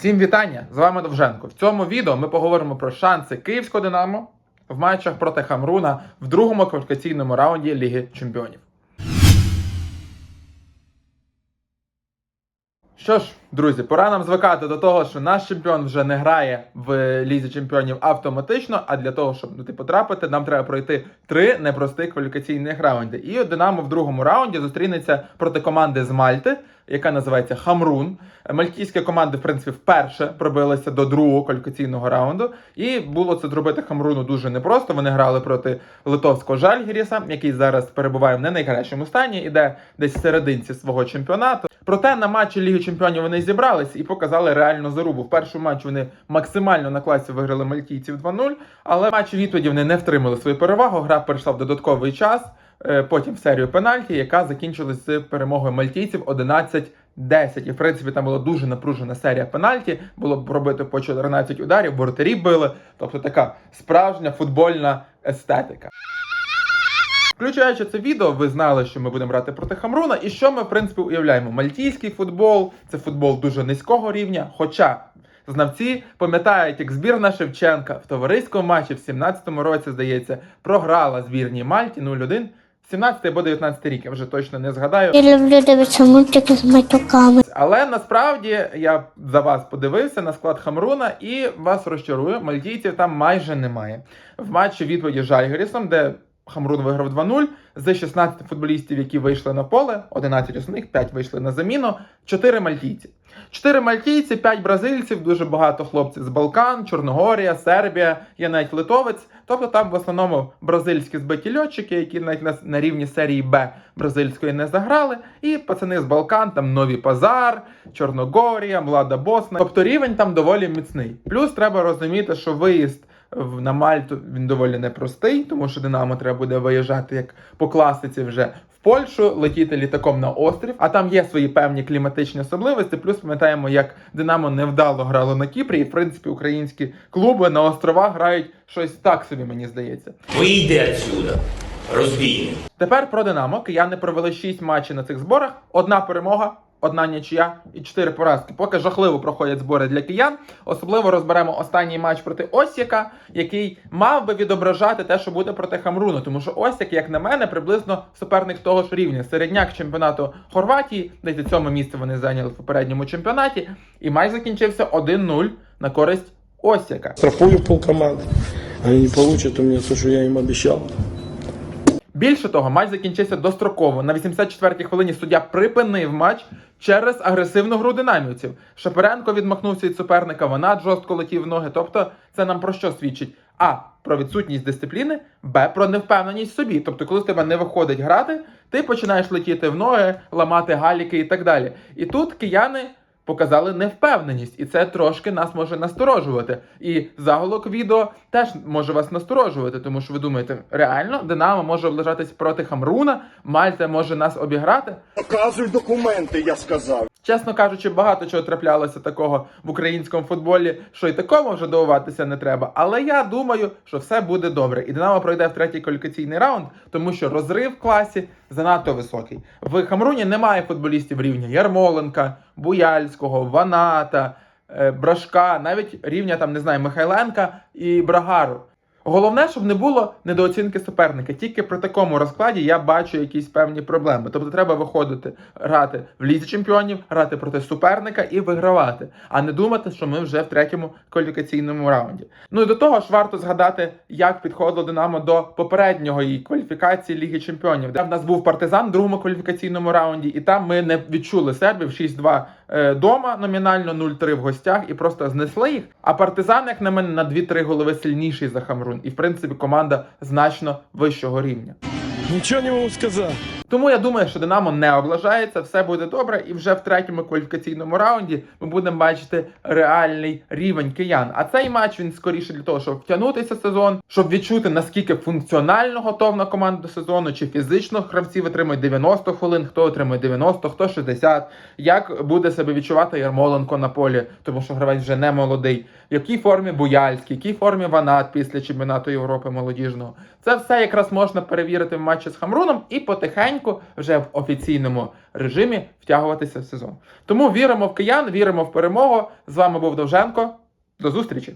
Всім вітання! З вами Довженко. В цьому відео ми поговоримо про шанси Київського Динамо в матчах проти Хамруна в другому кваліфікаційному раунді Ліги Чемпіонів. Що ж, друзі, пора нам звикати до того, що наш чемпіон вже не грає в лізі чемпіонів автоматично. А для того, щоб туди потрапити, нам треба пройти три непростих кваліфікаційних раунди. І Динамо в другому раунді зустрінеться проти команди з Мальти, яка називається Хамрун. Мальтійська команда, в принципі, вперше пробилася до другого кваліфікаційного раунду. І було це зробити Хамруну дуже непросто. Вони грали проти литовського Жальгіріса, який зараз перебуває в не найкращому стані, іде десь в серединці свого чемпіонату. Проте на матчі Ліги Чемпіонів вони зібрались і показали реальну зарубу. В першому матчі вони максимально на класі виграли мальтійців 2-0, але в матчі відповіді вони не втримали свою перевагу. Гра перейшла в додатковий час. е, Потім в серію пенальті, яка закінчилась з перемогою мальтійців 11-10. І в принципі там була дуже напружена серія пенальті. Було пробито по 14 ударів, воротарі били. Тобто така справжня футбольна естетика. Включаючи це відео, ви знали, що ми будемо грати проти Хамруна, і що ми, в принципі, уявляємо. Мальтійський футбол це футбол дуже низького рівня. Хоча знавці пам'ятають, як збірна Шевченка в товариському матчі в 17-му році, здається, програла збірній Мальті 0-1. 17 або 19 рік, я вже точно не згадаю. Я люблю дивитися мультики з матюками. Але насправді я за вас подивився на склад Хамруна і вас розчарую, мальтійців там майже немає. В матчі відповіді з Жальгерісом, де Хамрун виграв 2-0, з 16 футболістів, які вийшли на поле, 11 основних, 5 вийшли на заміну, 4 мальтійці. 4 мальтійці, 5 бразильців, дуже багато хлопців з Балкан, Чорногорія, Сербія, є навіть литовець. Тобто там в основному бразильські збиті льотчики, які навіть на, на рівні серії Б бразильської не заграли. І пацани з Балкан, там Нові Пазар, Чорногорія, Млада Босна. Тобто рівень там доволі міцний. Плюс треба розуміти, що виїзд на Мальту він доволі непростий, тому що Динамо треба буде виїжджати як по класиці вже в Польщу, летіти літаком на острів. А там є свої певні кліматичні особливості. Плюс пам'ятаємо, як Динамо невдало грало на Кіпрі, і в принципі українські клуби на островах грають щось так собі, мені здається. Вийди отсюда, розбійник. Тепер про Динамо. Кияни провели 6 матчів на цих зборах. Одна перемога, одна нічия і 4 поразки. Поки жахливо проходять збори для киян. Особливо розберемо останній матч проти Осіка, який мав би відображати те, що буде проти Хамруну. Тому що Осік, як на мене, приблизно суперник того ж рівня. Середняк чемпіонату Хорватії, десь цьому місці вони зайняли в попередньому чемпіонаті. І матч закінчився 1-0 на користь Осіка. Штрафую полкоманды. Они не получат у меня то, что я им обещал. Більше того, матч закінчився достроково. На 84-й хвилині суддя припинив матч через агресивну гру динамівців. Шаперенко відмахнувся від суперника, вона жорстко летів в ноги. Тобто, це нам про що свідчить? А. Про відсутність дисципліни, Б. Про невпевненість в собі. Тобто, коли з тебе не виходить грати, ти починаєш летіти в ноги, ламати галіки і так далі. І тут кияни показали невпевненість, і це трошки нас може насторожувати. І заголовок відео теж може вас насторожувати, тому що ви думаєте, реально Динамо може облажатись проти Хамруна, Мальта може нас обіграти. Показуй документи, я сказав. Чесно кажучи, багато чого траплялося такого в українському футболі, що й такому вже дивуватися не треба. Але я думаю, що все буде добре. І Динамо пройде в третій кваліфікаційний раунд, тому що розрив в класі занадто високий. В Хамруні немає футболістів рівня Ярмоленка, Буяльського, Ваната, е, Брашка, навіть рівня там не знаю Михайленка і Брагару. Головне, щоб не було недооцінки суперника. Тільки при такому розкладі я бачу якісь певні проблеми. Тобто треба виходити грати в лізі чемпіонів, грати проти суперника і вигравати, а не думати, що ми вже в третьому кваліфікаційному раунді. Ну і до того ж варто згадати, як підходило Динамо до попереднього її кваліфікації Ліги Чемпіонів. Де в нас був партизан в другому кваліфікаційному раунді, і там ми не відчули сербів 6-2 е, дома номінально 0-3 в гостях і просто знесли їх. А партизан, як на мене, на 2-3 голови сильніший за Хамрун. І в принципі команда значно вищого рівня. Ничего не могу сказать. Тому я думаю, що Динамо не облажається, все буде добре, і вже в третьому кваліфікаційному раунді ми будемо бачити реальний рівень киян. А цей матч він скоріше для того, щоб втягнутися в сезон, щоб відчути наскільки функціонально готовна команда до сезону, чи фізично гравці витримують 90 хвилин, хто отримує 90, хто 60, як буде себе відчувати Ярмоленко на полі, тому що гравець вже не молодий, в якій формі Буяльський, в якій формі Ванат після чемпіонату Європи молодіжного. Це все якраз можна перевірити в матчі з Хамруном і потихеньку помаленьку вже в офіційному режимі втягуватися в сезон. Тому віримо в киян, віримо в перемогу. З вами був Довженко. До зустрічі!